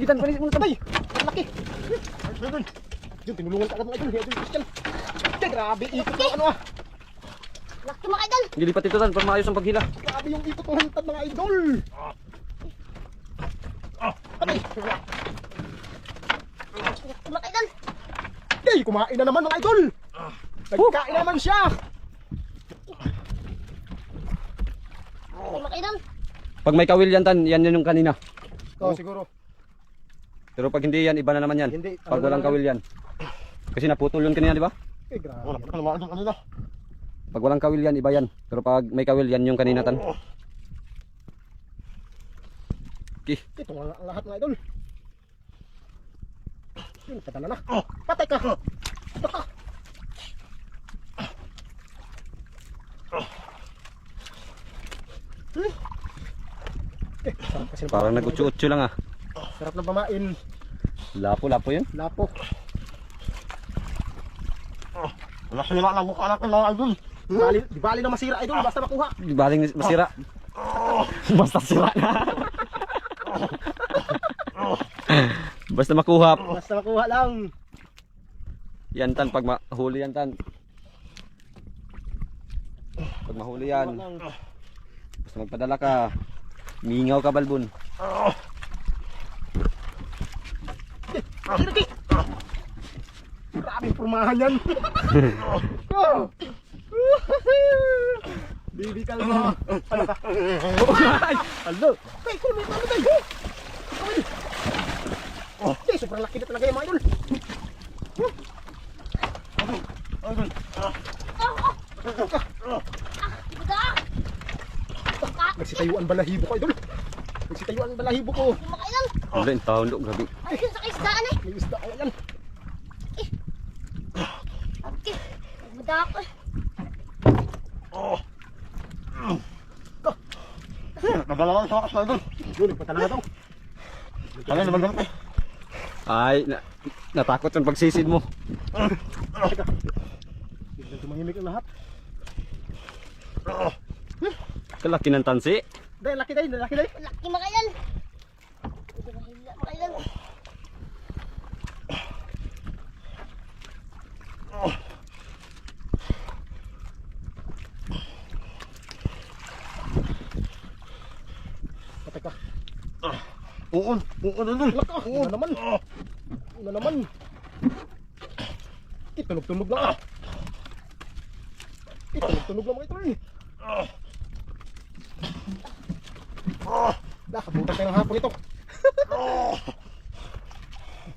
Gitan, panis mo na Ay, ang laki. Yun, tinulungan ka agad mga idol. Idol Christian. Ay, grabe, ikot ng ano ah. Laki mga idol. Gilipat ito tan, para maayos ang paghila. Grabe yung ikot ng hantad mga idol. Patay. Laki mga idol. Ay, kumain na naman mga idol. Nagkain na naman siya. Laki mga idol. Pag may kawil yan tan, yan yun yung kanina. Oo, siguro. Pero pag hindi yan, iba na naman yan. Hindi, Pag ano walang na lang kawil yan. Kasi naputol yun kanina, di ba? Eh, grabe. Wala pa naman kanina. Pag walang kawil yan, iba yan. Pero pag may kawil yan, yung kanina tan. Okay. Ito nga lahat mga idol. Yun, patala na. Patay ka. Ito ka. Hmm. Eh, Parang nag-utsu-utsu lang ah. Sarap ng pamain. Lapo-lapo yun. Lapo. Wala sila na mukha natin mga idol. Di bali, di bali na masira idol, basta makuha. Di baling masira. Basta sira na. Basta makuha. Basta makuha lang. Yan tan, pag mahuli yan tan. Pag mahuli yan, basta magpadala ka. Mingaw ka balbon. Laki! Grabe pumahan yan. Baby kalma. Ano ka? Hello. Hey, kung may ano tayo. Oh, hey, sobrang laki na talaga yung mga idol. Nagsitayuan balahibo ko, idol. Nagsitayuan balahibo ko. Wala yung taon do, grabe. Ay, sa kaisdaan eh. May isda kaya yan. Okay. Buda ako eh. Nagalawan sa wakas, idol. Yun, nagpatala na daw. Kaya naman ganito. Ay, na, natakot yung pagsisid mo. Biglang tumahimik ang lahat. Kalaki ng tansi. Dahil, laki dahil, laki dahil. Laki mga idol. Hindi mahila mga idol. Patay ka. Uun, uun, uun. Laka, uun na naman. Uun na naman. Itunog-tunog lang ah. Itunog-tunog lang mga ito eh. Nakabutan tayo ng hapon ito.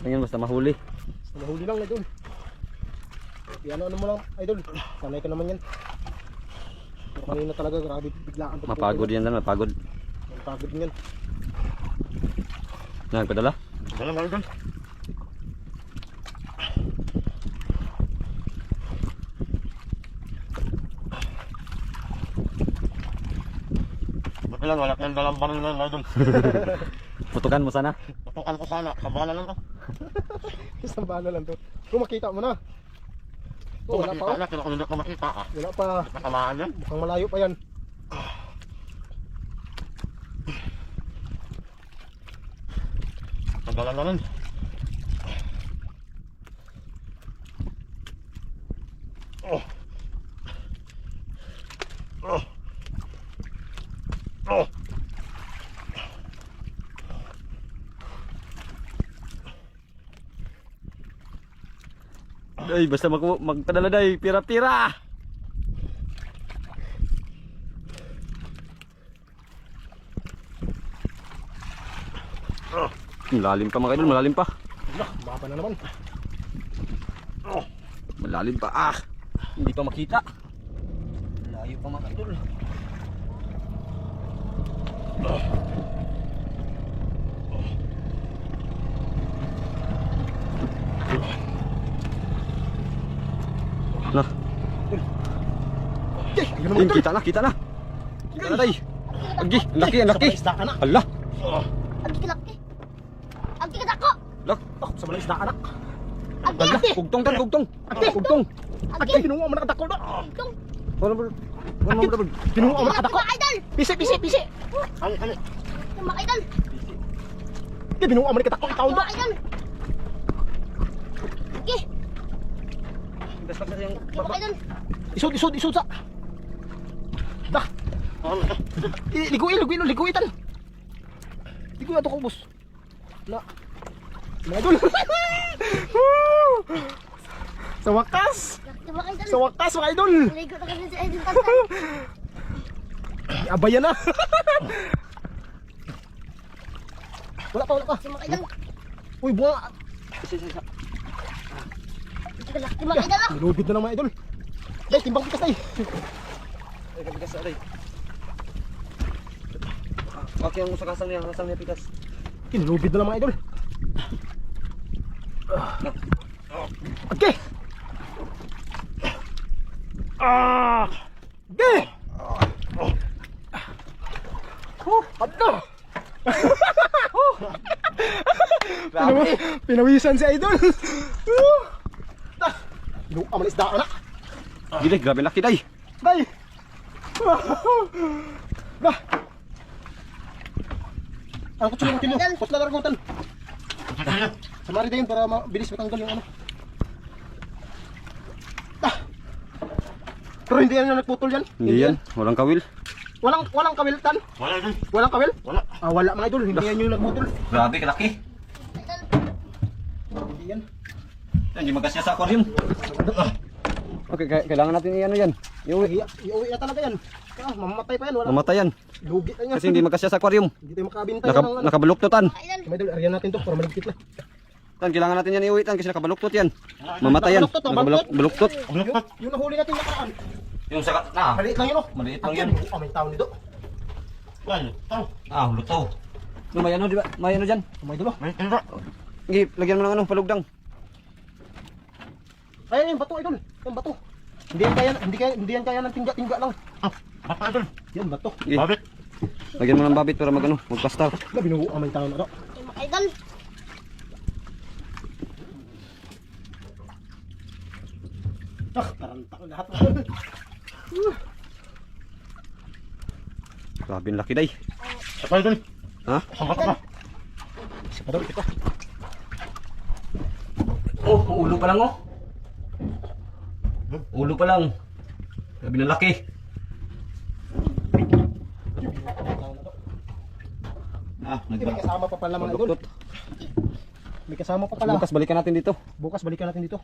Tingnan basta mahuli. Nahuli lang idol. Yan ano mo lang idol. Sanay ka naman yan. Kanina talaga grabe biglaan. pag- Mapagod yan tan, mapagod. Mapagod yan. Nagpadala? Dala nga idol. Buti lang, wala kayong dalang baril lang, idol. Putukan mo sana. Tutukan ko sana, kabala lang to. Isang bala lang to. Kung makita mo na. Oh, wala pa makita oh. na, kaya kung hindi ko makita ah. Wala pa. Nakamaan yan. Mukhang malayo pa yan. Tagalan na. Oh. Oh. Oh. Ay, basta mag magpadala day, pira-pira. Malalim pa mga idol, malalim pa. Baka pa na naman. Malalim pa. Ah, hindi pa makita. Layo pa mga idol. Na, ayun, kita na, kita na. Kita na day. Agi, laki, laki. Sa isda ka na. Hala, Agi kalaki. Agi kadako. Lak. Oh, sa mga isda ka na. Agi Hala, agi. kugtong tan, kugtong. Kugtong. Ate, kinuha mo nakadako na. Tung. Wala mo. Wala mo. Kinuha mo mga idol. Pisi, pisi, pisi. Ano, ano? Idol. Di binuha man kita ko itaw Mga idol. Okay. Gas lang yung idol. Isod isod isod sa. Dah. Liguin liguin liguin tan. Liguin ato ko boss. Na. Idol. Sa wakas. Sa wakas mga idol. Ligo na kami sa idol tantan. Abayan na. wala pa, wala pa. Okay, mga idol. Uy, mga idol. oh. Nilugid na lang mga idol. Guys, timbang pikas tayo. Ay, kapigas sa aray. Okay, ang usakasang niya, kasang niya pikas. Kinilugid na lang mga idol. Okay. Ah! Okay! Oh, ano? Pinaw pinawisan si idol. Inuha man isda na. Gila, grabe laki day. Day! Bah! Ang kutsulo ng timo. Kusla na ragutan. Samari din para mabilis matanggal yung ano. Ah! Pero hindi yan na nagputol yan. Hindi yan, walang kawil. Walang walang kawil tan. Wala dun. Walang kawil? Wala. Ah, wala mga idol. Hindi yan yung nagputol. Grabe, kalaki. Hindi yan. Hindi magasya sa aquarium. Okay, kaya- kailangan natin i-ano yan. Iuwi. Iuwi, iuwi na talaga yan. Ah, mamamatay pa yan. Wala. Mamatayan. Lugi na yan. Kasi hindi magasya sa aquarium. Hindi tayo makabinta Naka, yan. ng ano. nakabaluktutan. Mga idol. Mga idol, aryan natin to para maligpit na. Tan, kailangan natin yan iuwi tan kasi nakabaluktot yan. Mamatayan. Nakabaluktot, Nakabaluktot. Yung, yung nahuli natin nakaraan. Yung sa na. Maliit lang yun oh. Maliit lang yan. Oh, may tao nito. Wala. Tao. Ah, lutaw. No, may ano, di ba? May ano dyan. Mga idol oh. May tindra. Sige, lagyan mo ng ano, palugdang. Ay, yung bato idol. Yung bato. Hindi yan kaya, hindi kaya, hindi yan kaya ng tingga-tingga lang. Ah, baka dun. Yan bato. Sige, Babit. lagyan mo ng babit para magano, magpastar. Na binuo ang may tao na to. Okay, mga idol. Ah, taranta ko lahat. Grabe ang laki day. Sakay dun. Ha? Sabat ka. Isa pa daw ito. Oh, ulo pa lang oh. Ulo pa lang. Grabe ng laki. Ah, May kasama pa pala mga idol. May kasama pa pala. Bukas balikan natin dito. Bukas balikan natin dito.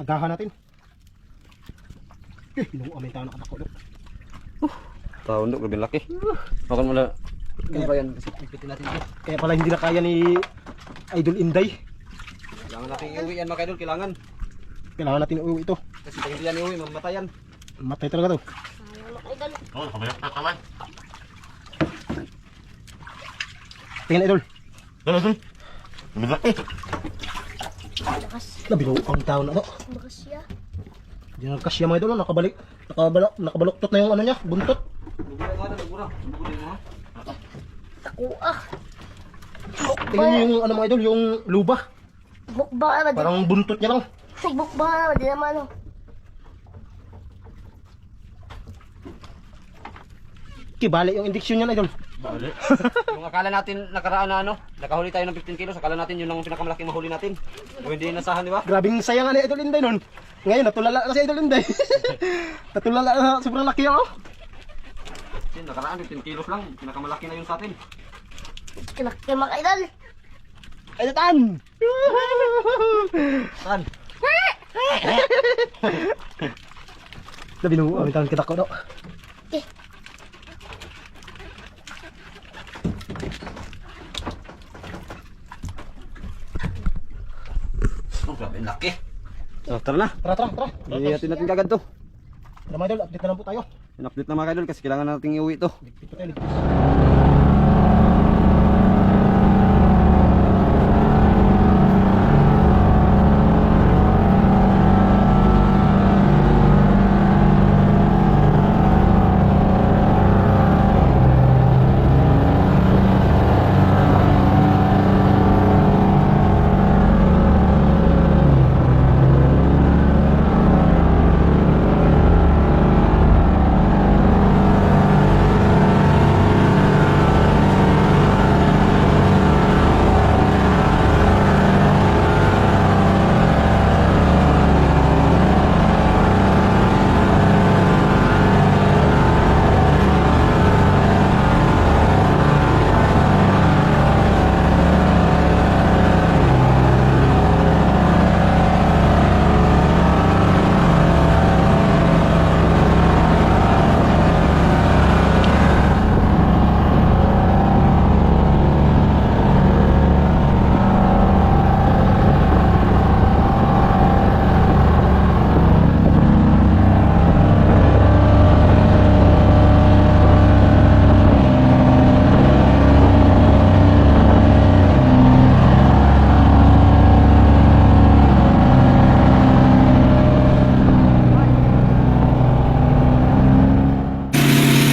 Agahan natin. Eh, binuo ang may tao na katakot. Tao no, grabe laki. Bakal mo na. Ano ba yan? Kasi pipitin natin dito. Kaya pala hindi na kaya ni Idol Inday. Kailangan natin iuwi yan mga kaidol, kailangan. Kailangan natin iuwi ito. Kasi pag hindi yan iuwi, mamatayan. Matay talaga to. Idol. Oh, nakabayok na kamay. Tingnan Idol. Dala dun. Lumilaki. Lakas. Binuo ang tao na to. Lakas siya. Hindi na nagkasya mga idol. no? Nakabalik. Nakabalok, nakabaluktot na yung ano niya. Buntot. Ha. Takuah. Tingnan niyo yung ano mga idol. Yung luba. Bukbang naman. Parang buntot niya lang. Bukbang naman. Di naman ano. Kibali yung indiksyon niya idol. Bali. Yung akala natin nakaraan na ano, nakahuli tayo ng 15 kilos, akala natin yun lang ang pinakamalaking mahuli natin. Yung hindi nasahan, di ba? Grabing sayang nga ni Idol Inday nun. Ngayon, natulala na si Idol Inday. natulala na, sobrang laki yan, oh. Kasi nakaraan 15 kilos lang, pinakamalaki na yun sa atin. Kalaki mga idol. Ay, natan! Saan? Labi nung amin tangan kita ko, no? Okay. Oh, grabe, ang laki. So, tara na. Tara, tara, tara. Iyatin natin kagad to. Tara mga idol, update na lang po tayo. In-update na mga kaidol kasi kailangan nating iuwi to. Ligpit pa tayo, ligpit.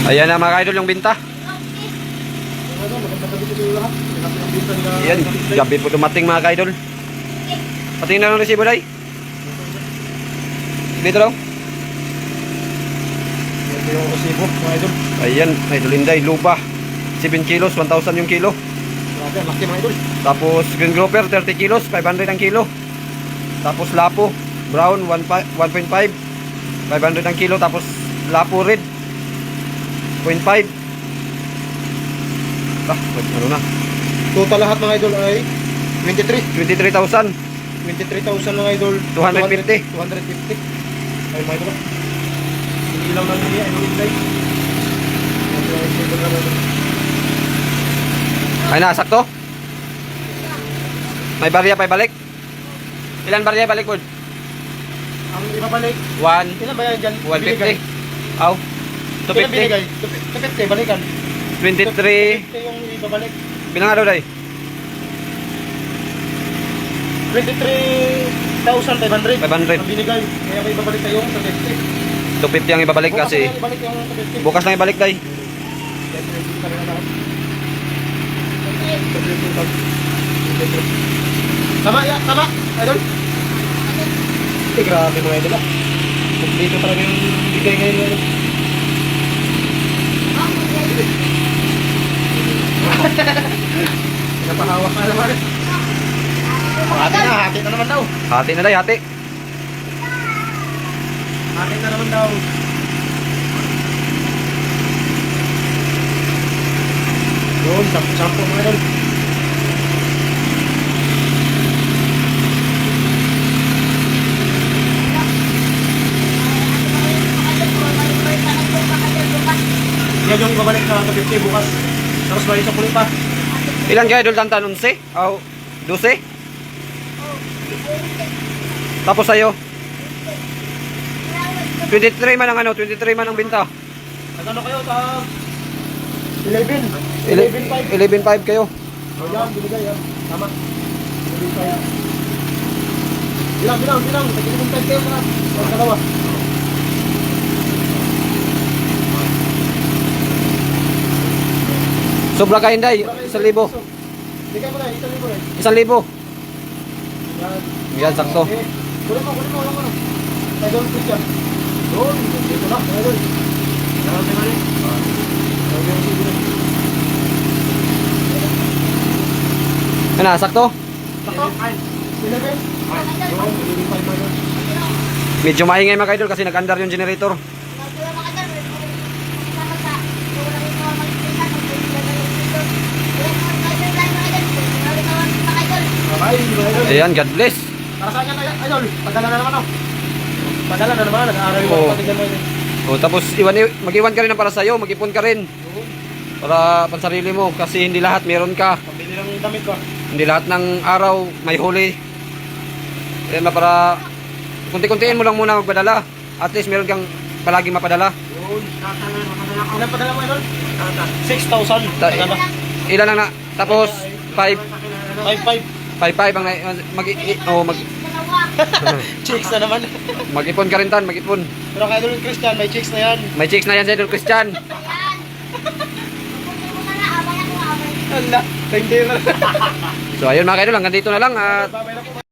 Ayan na mga idol yung binta. Ayan, gabi po dumating mga idol. Patingin na ng resibo day. Dito daw. Ito yung mga idol. Ayan, idol Inday, luba. 7 kilos, 1,000 yung kilo. Grabe, laki mga idol. Tapos green grouper, 30 kilos, 500 ang kilo. Tapos lapo, brown, 1.5, 500 ang kilo. Tapos lapo red, 0.5. Ah, ano na? Total lahat mga idol ay 23. 23,000. 23,000 mga idol. 250. 250. Ay mga idol. Hindi lang lang niya, ano hindi. Ay na, sakto? May barya pa balik? Ilan barya balik po? Ang ibabalik, 1, ilan ba yan dyan? 150. Aw, Ilan 250. binigay? 250, balikan. 23. 250 yung ibabalik. Bilang araw day? 23,500. 500. Ang binigay. Kaya may ibabalik tayo yung 250. 250 ang ibabalik Bukas kasi na yan, ibalik yung 250. bukas lang ibalik day. Tama, ya, tama. Idol. Eh, grabe mga idol ah. Kompleto talaga yung bigay ngayon. Napahawak na naman. Hati na, hati na naman daw. Hati na day, hati. Hati na naman daw. Yun, sampo-sampo mga idol. Yan yung ibabalik na 250 bukas. Tapos may isang kulit pa. Ilan kaya idol tantan? 11? Aw, 12? Tapos sa'yo? 23 man ang ano, 23 man ang binta. Nagano kayo sa 11? 11.5 11.5 kayo. O yan, binigay yan. Tama. 11.5. Bilang, bilang, bilang. Nagkilimong 5 kayo. Ang dalawa. Sobra ka Inday, 1,000. Bigay mo na, isang libo na. 1,000. Yan. Yan, sakto. Okay. Kunin mo, kunin mo, kunin mo. Christian. Doon, dito na, idol. Yan, tingnan niyo. Ah. Okay, sige na. Ano, sakto? Sakto. Ay, 11. Ay, doon, 11.5 na yun. Medyo maingay mga idol kasi nag-under yung generator. Okay, mga idol. Ayan, God bless. Para saan yan, idol? Padala na naman, oh. Padala na naman, nag-aaral yung Oo. mga patigyan mo yun. O tapos iwan, mag-iwan ka rin ng para sa'yo, mag-ipon ka rin. Para pansarili mo kasi hindi lahat meron ka. Pambili ng damit ko. Hindi lahat ng araw may huli. Kaya na para kunti-kuntiin mo lang muna magpadala. At least meron kang palaging mapadala. Yun. Ilan padala mo, idol? 6,000. Ta- Padala. ilan lang na? Tapos 5 5-5. 5 ang na- mag i- oh, mag Chicks na naman. mag-ipon ka rin tan, mag-ipon. Pero kay Idol Christian, may chicks na yan. May chicks na yan sa Idol Christian. Hala, thank you. So ayun mga kaidol, hanggang dito na lang at po.